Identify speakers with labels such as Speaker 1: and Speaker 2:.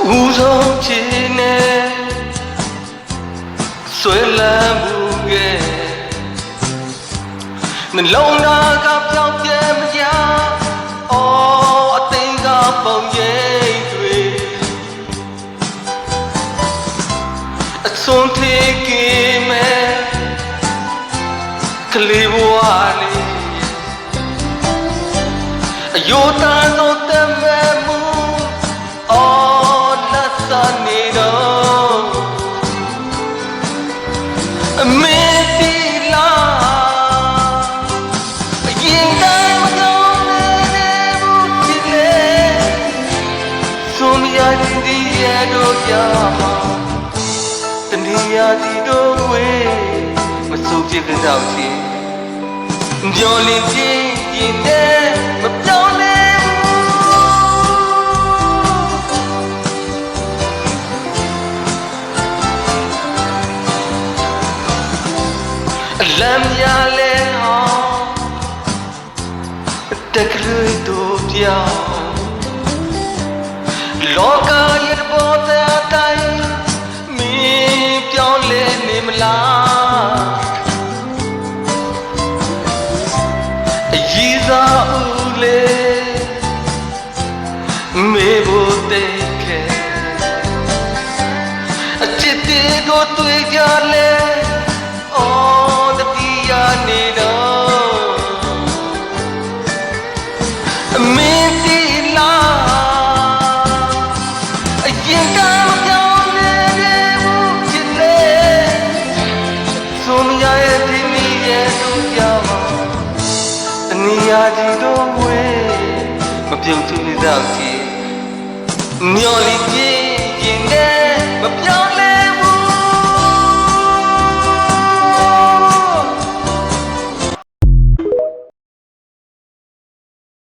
Speaker 1: ဆုံးချင်နဲ့ဆွဲလန်းမှုကဲနှလုံးသားကပြောင်းပြဲမရအော်အသိကပုံရိပ်တွေအစွန်ထေကင်းမဲ့ကလေးဘဝလေးအယိုတန်သော အမေတီလာအရင်တိုင်းမကောင်းနေဘူးဒီလေဆုံးရဒီရတော့ပြမှာတနည်းအားဒီတော့ဝေးမစိုးပြကြတော့ချင်းမျောလင်းခြင်းရင်နဲ့ အလံများလဲဟောင်းတက်ကလေးတို့ပြောင်းလောကရဲ့ဘောတဲ့အတိုင်းမင်းပြောင်းလဲနေမလားအကြီးစားဦးလေမေဖို့တဲ့ခဲအချစ်တေကိုတွေ့ကြလဲ ရင်ကမပြောင်းလဲဘူးချစ်လေဆုံးရရဲ့ဒီနေ့ရဲ့တို့ကြောင့်တနည်းအားကြီးတော့ဝေးမပြုတ်သူနေတော့ကြည့်မျော်လင့်ပြ